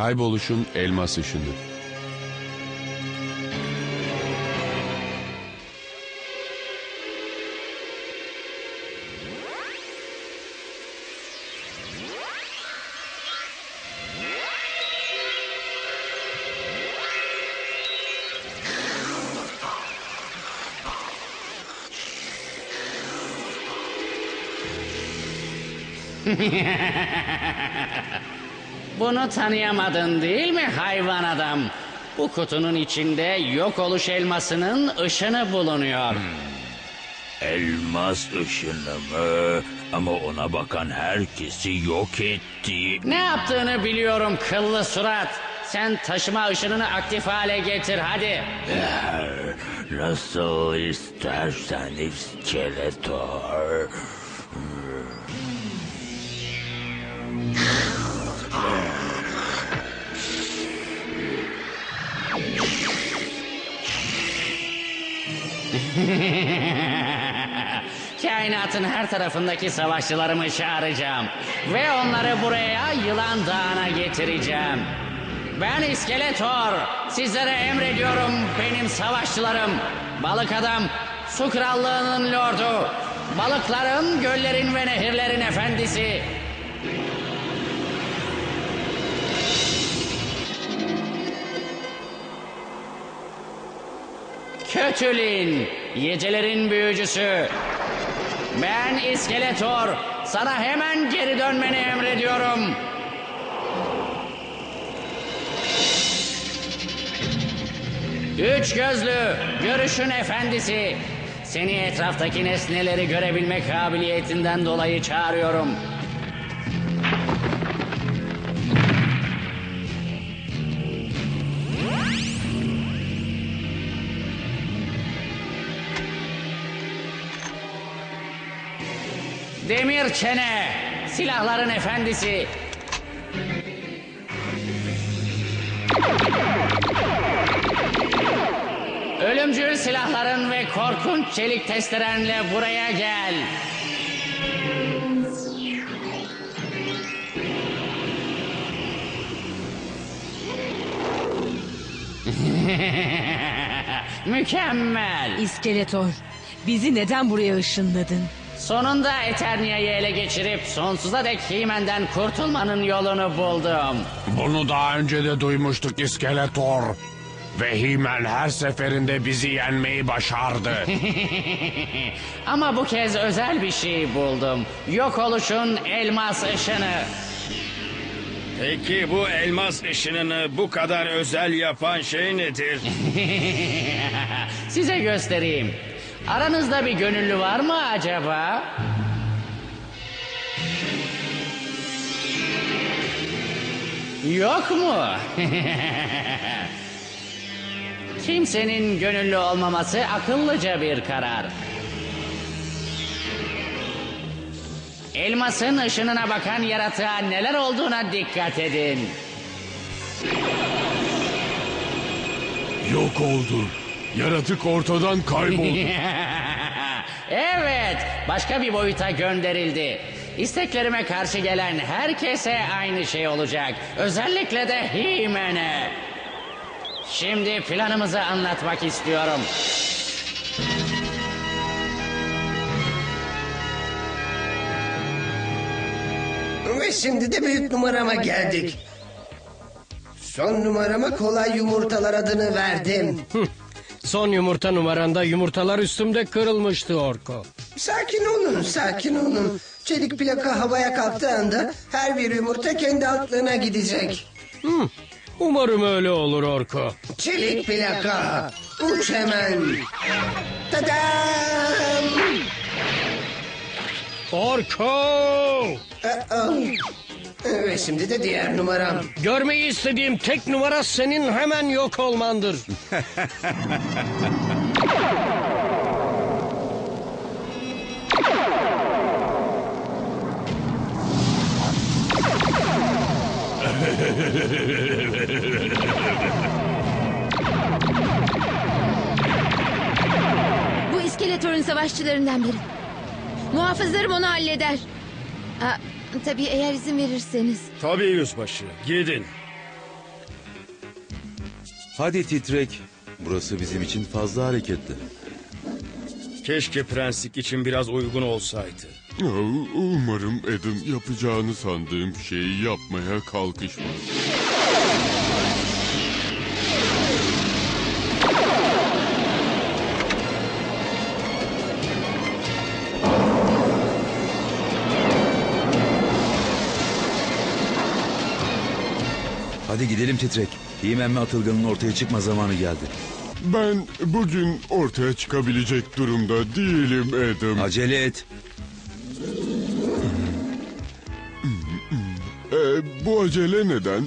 Kayboluşun elmas ışını. Bunu tanıyamadın değil mi hayvan adam? Bu kutunun içinde yok oluş elmasının ışını bulunuyor. Elmas ışını mı? Ama ona bakan herkesi yok etti. Ne yaptığını biliyorum kıllı surat. Sen taşıma ışınını aktif hale getir hadi. Nasıl istersen iskeletor. Kainatın her tarafındaki savaşçılarımı çağıracağım. Ve onları buraya Yılan Dağı'na getireceğim. Ben İskeletor. Sizlere emrediyorum benim savaşçılarım. Balık adam, su krallığının lordu. Balıkların, göllerin ve nehirlerin efendisi. Kötülin, yecelerin büyücüsü. Ben İskeletor. Sana hemen geri dönmeni emrediyorum. Üç gözlü, görüşün efendisi. Seni etraftaki nesneleri görebilme kabiliyetinden dolayı çağırıyorum. Demir çene, silahların efendisi. Ölümcül silahların ve korkunç çelik testerenle buraya gel. Mükemmel. İskeletor, bizi neden buraya ışınladın? Sonunda Eternia'yı ele geçirip sonsuza dek Himen'den kurtulmanın yolunu buldum. Bunu daha önce de duymuştuk İskeletor. Ve Himen her seferinde bizi yenmeyi başardı. Ama bu kez özel bir şey buldum. Yok oluşun elmas ışını. Peki bu elmas ışınını bu kadar özel yapan şey nedir? Size göstereyim. Aranızda bir gönüllü var mı acaba? Yok mu? Kimsenin gönüllü olmaması akıllıca bir karar. Elmasın ışınına bakan yaratığa neler olduğuna dikkat edin. Yok oldu. Yaratık ortadan kayboldu. evet, başka bir boyuta gönderildi. İsteklerime karşı gelen herkese aynı şey olacak. Özellikle de Himen'e. Şimdi planımızı anlatmak istiyorum. Ve şimdi de büyük numarama geldik. Son numarama kolay yumurtalar adını verdim. Son yumurta numaranda yumurtalar üstümde kırılmıştı Orko. Sakin olun, sakin olun. Çelik plaka havaya kalktığı anda her bir yumurta kendi aklına gidecek. Umarım öyle olur Orko. Çelik plaka, uç hemen. Tadam! Orko! Aa, Ve şimdi de diğer numaram. Görmeyi istediğim tek numara senin hemen yok olmandır. Bu iskeletorun savaşçılarından biri. Muhafızlarım onu halleder. Aa, tabii eğer izin verirseniz. Tabii yüzbaşı. Gidin. Hadi titrek. Burası bizim için fazla hareketli. Keşke prenslik için biraz uygun olsaydı. Umarım Adam yapacağını sandığım şeyi yapmaya kalkışmaz. Hadi gidelim titrek. Himen ve Atılgan'ın ortaya çıkma zamanı geldi. Ben bugün ortaya çıkabilecek durumda değilim Adam. Acele et. Ee, bu acele neden?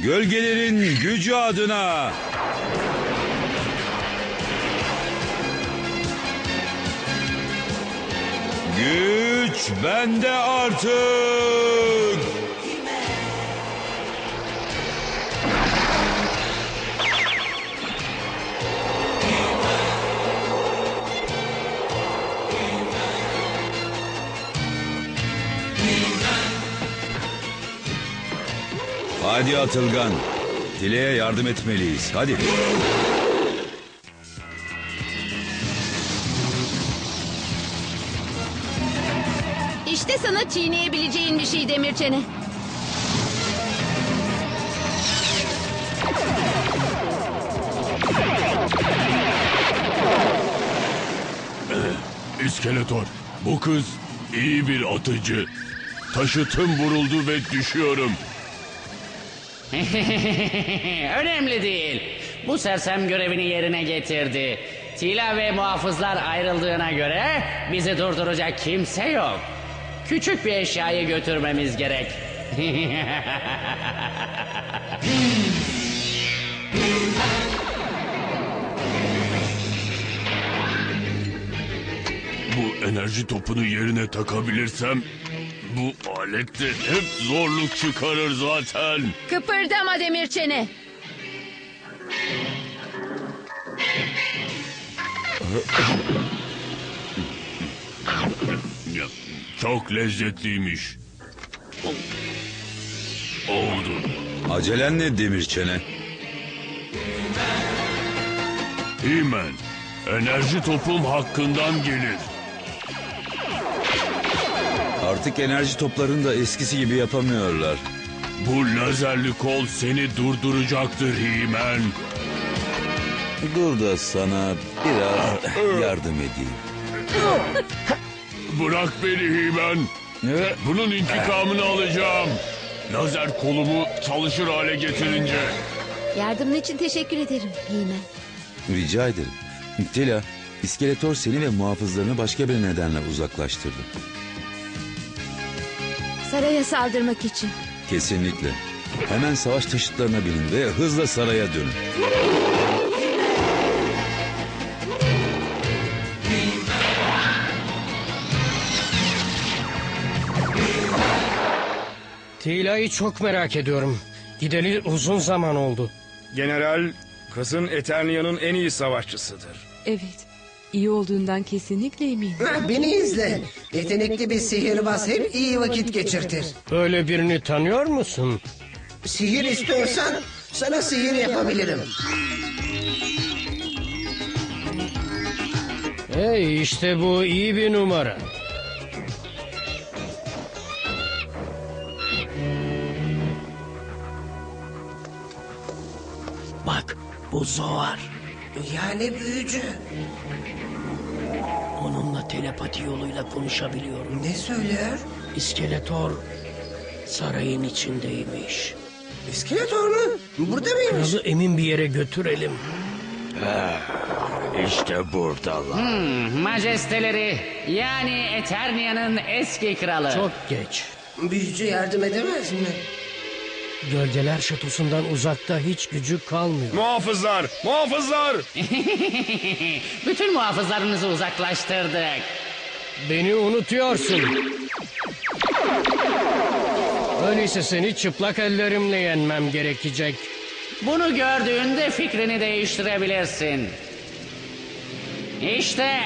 Gölgelerin gücü adına. Güç bende artık. Hadi Atılgan. Dile'ye yardım etmeliyiz. Hadi. İşte sana çiğneyebileceğin bir şey demir çene. İskeletor, bu kız iyi bir atıcı. Taşıtım vuruldu ve düşüyorum. Önemli değil. Bu sersem görevini yerine getirdi. Tila ve muhafızlar ayrıldığına göre bizi durduracak kimse yok. Küçük bir eşyayı götürmemiz gerek. Bu enerji topunu yerine takabilirsem bu alette hep zorluk çıkarır zaten. Kıpırdama demir çene. Ya, Çok lezzetliymiş. Oldu. Acelen ne demir çene? Hemen. Enerji topum hakkından gelir. Artık enerji toplarını da eskisi gibi yapamıyorlar. Bu lazerli kol seni durduracaktır Himen. Dur da sana biraz yardım edeyim. Bırak beni Himen. Bunun intikamını alacağım. Lazer kolumu çalışır hale getirince. Yardımın için teşekkür ederim Heymen. Rica ederim. Tila, İskeletor seni ve muhafızlarını başka bir nedenle uzaklaştırdı. Saraya saldırmak için. Kesinlikle. Hemen savaş taşıtlarına binin ve hızla saraya dönün. Tila'yı çok merak ediyorum. Gideli uzun zaman oldu. General, kızın Eternia'nın en iyi savaşçısıdır. Evet iyi olduğundan kesinlikle eminim. Beni izle. Yetenekli bir sihirbaz hep iyi vakit geçirtir. Böyle birini tanıyor musun? Sihir istiyorsan sana sihir yapabilirim. Hey işte bu iyi bir numara. Bak bu Zoar. Yani büyücü. Onunla telepati yoluyla konuşabiliyorum. Ne söyler? İskeletor sarayın içindeymiş. İskeletor mu? Burada mıymış? Kralı emin bir yere götürelim. İşte buradalar. Hmm, majesteleri yani Eternia'nın eski kralı. Çok geç. Büyücü yardım edemez mi? Gölgeler şatosundan uzakta hiç gücü kalmıyor. Muhafızlar, muhafızlar. Bütün muhafızlarınızı uzaklaştırdık. Beni unutuyorsun. Öyleyse seni çıplak ellerimle yenmem gerekecek. Bunu gördüğünde fikrini değiştirebilirsin. İşte.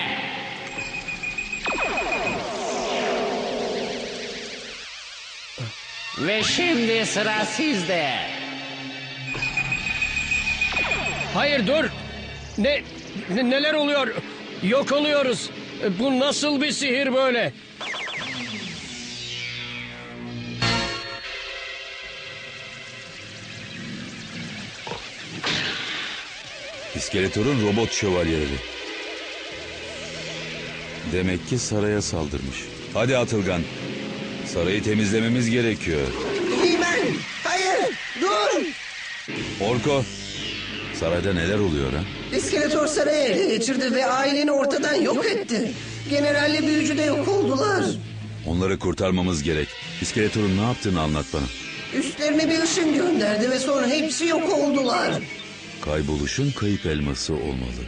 Ve şimdi sıra sizde. Hayır dur. Ne, ne- neler oluyor? Yok oluyoruz. E, Bu nasıl bir sihir böyle? İskeletor'un robot şövalyeleri. Demek ki saraya saldırmış. Hadi Atılgan. Sarayı temizlememiz gerekiyor. Hemen! Hayır! Dur! Orko. Sarayda neler oluyor ha? İskeletor sarayı ele geçirdi ve aileni ortadan yok etti. Generalle büyücü de yok oldular. Onları kurtarmamız gerek. İskeletor'un ne yaptığını anlat bana. Üstlerine bir ışın gönderdi ve sonra hepsi yok oldular. Kayboluşun kayıp elması olmalı.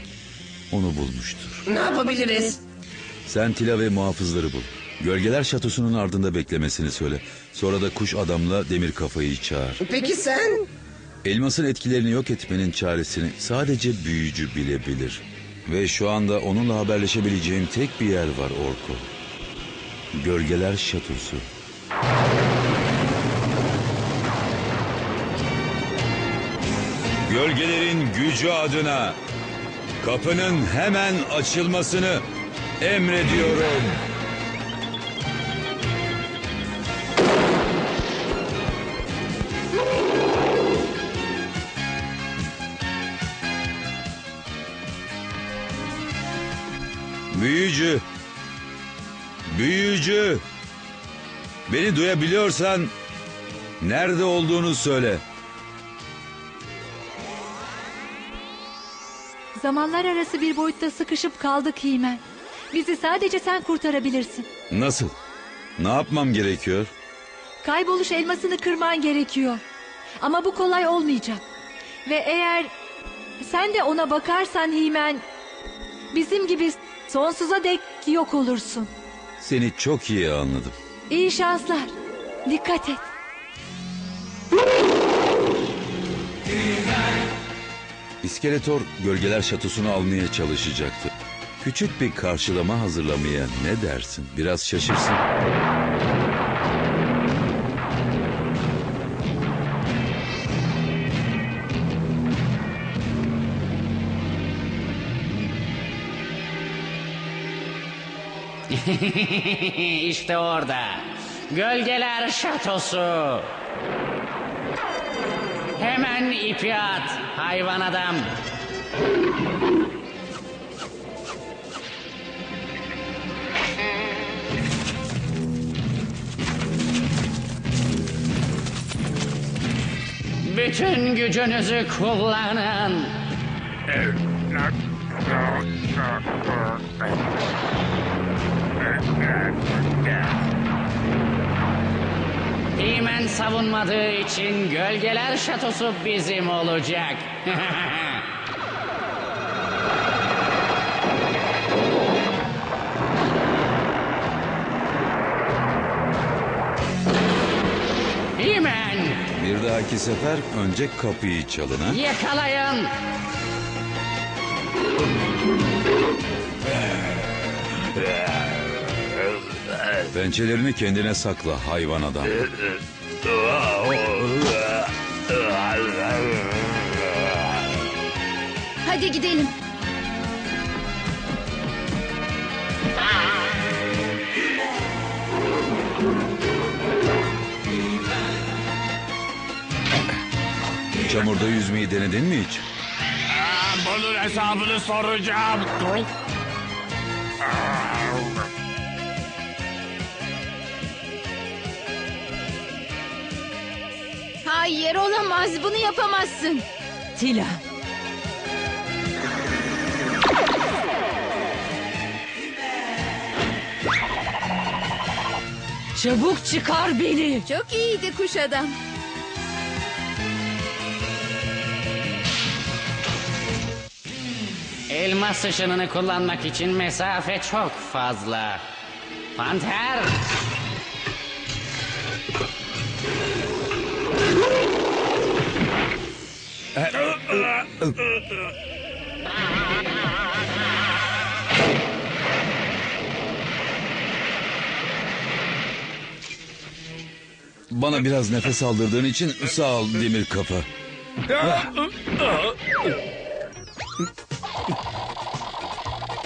Onu bulmuştur. Ne yapabiliriz? Sen Tila ve muhafızları bul. Gölgeler şatosunun ardında beklemesini söyle. Sonra da kuş adamla demir kafayı çağır. Peki sen? Elmasın etkilerini yok etmenin çaresini sadece büyücü bilebilir. Ve şu anda onunla haberleşebileceğim tek bir yer var Orko. Gölgeler Şatosu. Gölgelerin gücü adına kapının hemen açılmasını emrediyorum. Büyücü. Büyücü. Beni duyabiliyorsan nerede olduğunu söyle. Zamanlar arası bir boyutta sıkışıp kaldık Himen. Bizi sadece sen kurtarabilirsin. Nasıl? Ne yapmam gerekiyor? Kayboluş elmasını kırman gerekiyor. Ama bu kolay olmayacak. Ve eğer sen de ona bakarsan Himen... ...bizim gibi sonsuza dek yok olursun. Seni çok iyi anladım. İyi şanslar. Dikkat et. İskeletor gölgeler şatosunu almaya çalışacaktı. Küçük bir karşılama hazırlamaya ne dersin? Biraz şaşırsın. işte orada. Gölgeler şatosu. Hemen ipi at hayvan adam. Bütün gücünüzü kullanın. Himen savunmadığı için gölgeler şatosu bizim olacak. Himen Bir dahaki sefer önce kapıyı çalın ha. yakalayın. Pençelerini kendine sakla hayvan adam. Hadi gidelim. Çamurda yüzmeyi denedin mi hiç? Aa, bunun hesabını soracağım. Hayır olamaz bunu yapamazsın. Tila. Çabuk çıkar beni. Çok iyiydi kuş adam. Elmas ışınını kullanmak için mesafe çok fazla. Panter! Bana biraz nefes aldırdığın için sağ ol demir kafa.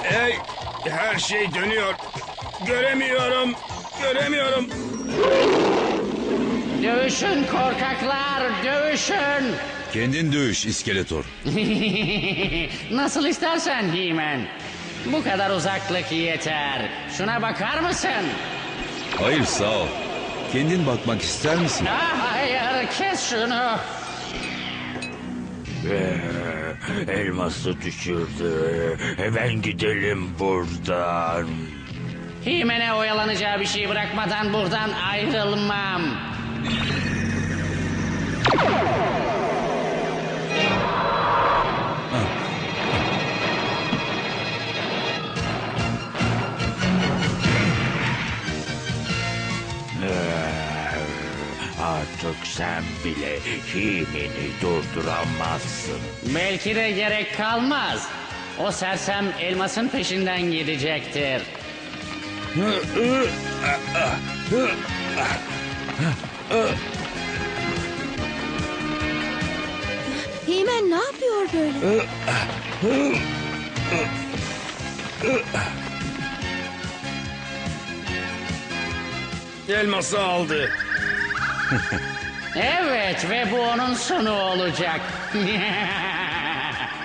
Hey, her şey dönüyor. Göremiyorum. Göremiyorum. Dövüşün korkaklar, dövüşün! Kendin dövüş iskeletor. Nasıl istersen Himen. Bu kadar uzaklık yeter. Şuna bakar mısın? Hayır sağ ol. Kendin bakmak ister misin? Ah, hayır, kes şunu. Elması düşürdü. Hemen gidelim buradan. Himen'e oyalanacağı bir şey bırakmadan buradan ayrılmam. Artık sen bile himini durduramazsın. Belki de gerek kalmaz. O sersem elmasın peşinden gidecektir. Himen ne yapıyor böyle? Elması aldı. Evet ve bu onun sonu olacak.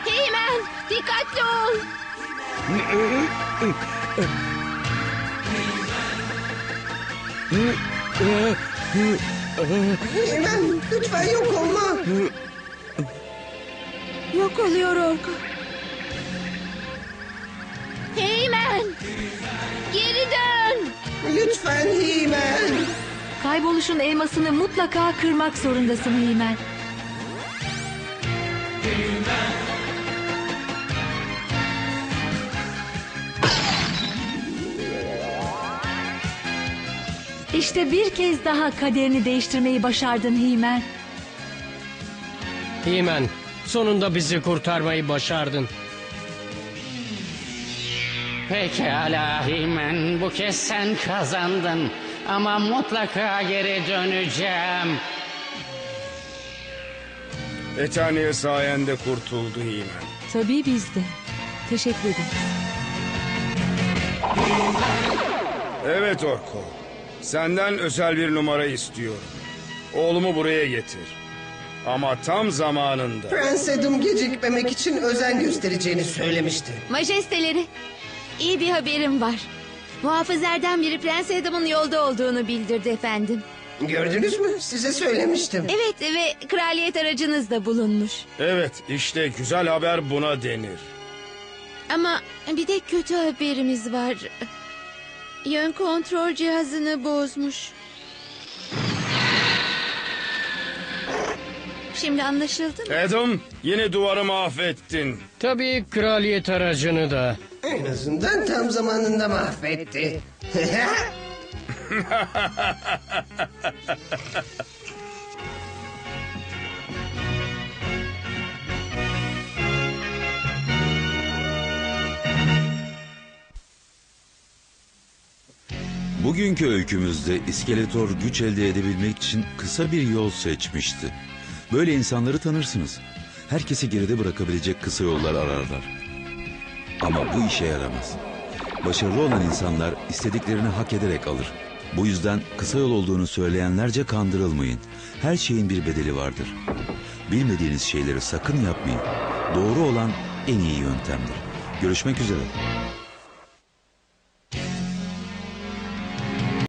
Himen dikkatli ol. Hemen lütfen yok olma. Yok oluyor Orko. Himen geri dön. Lütfen Himen. Kayboluşun elmasını mutlaka kırmak zorundasın Himen. İşte bir kez daha kaderini değiştirmeyi başardın Himen. Himen, sonunda bizi kurtarmayı başardın. Pekala Himen bu kez sen kazandın. Ama mutlaka geri döneceğim. Eternia sayende kurtuldu Himen. Tabii biz de. Teşekkür ederim. Evet Orko. Senden özel bir numara istiyorum. Oğlumu buraya getir. Ama tam zamanında. Prens Adam gecikmemek için özen göstereceğini söylemişti. Majesteleri iyi bir haberim var. Muhafızlardan biri Prens Adam'ın yolda olduğunu bildirdi efendim. Gördünüz mü? Size söylemiştim. Evet ve kraliyet aracınız da bulunmuş. Evet işte güzel haber buna denir. Ama bir de kötü haberimiz var. Yön kontrol cihazını bozmuş. Şimdi anlaşıldı mı? Adam yine duvarı mahvettin. Tabii kraliyet aracını da. En azından tam zamanında mahvetti. Bugünkü öykümüzde İskeletor güç elde edebilmek için kısa bir yol seçmişti. Böyle insanları tanırsınız. Herkesi geride bırakabilecek kısa yollar ararlar. Ama bu işe yaramaz. Başarılı olan insanlar istediklerini hak ederek alır. Bu yüzden kısa yol olduğunu söyleyenlerce kandırılmayın. Her şeyin bir bedeli vardır. Bilmediğiniz şeyleri sakın yapmayın. Doğru olan en iyi yöntemdir. Görüşmek üzere.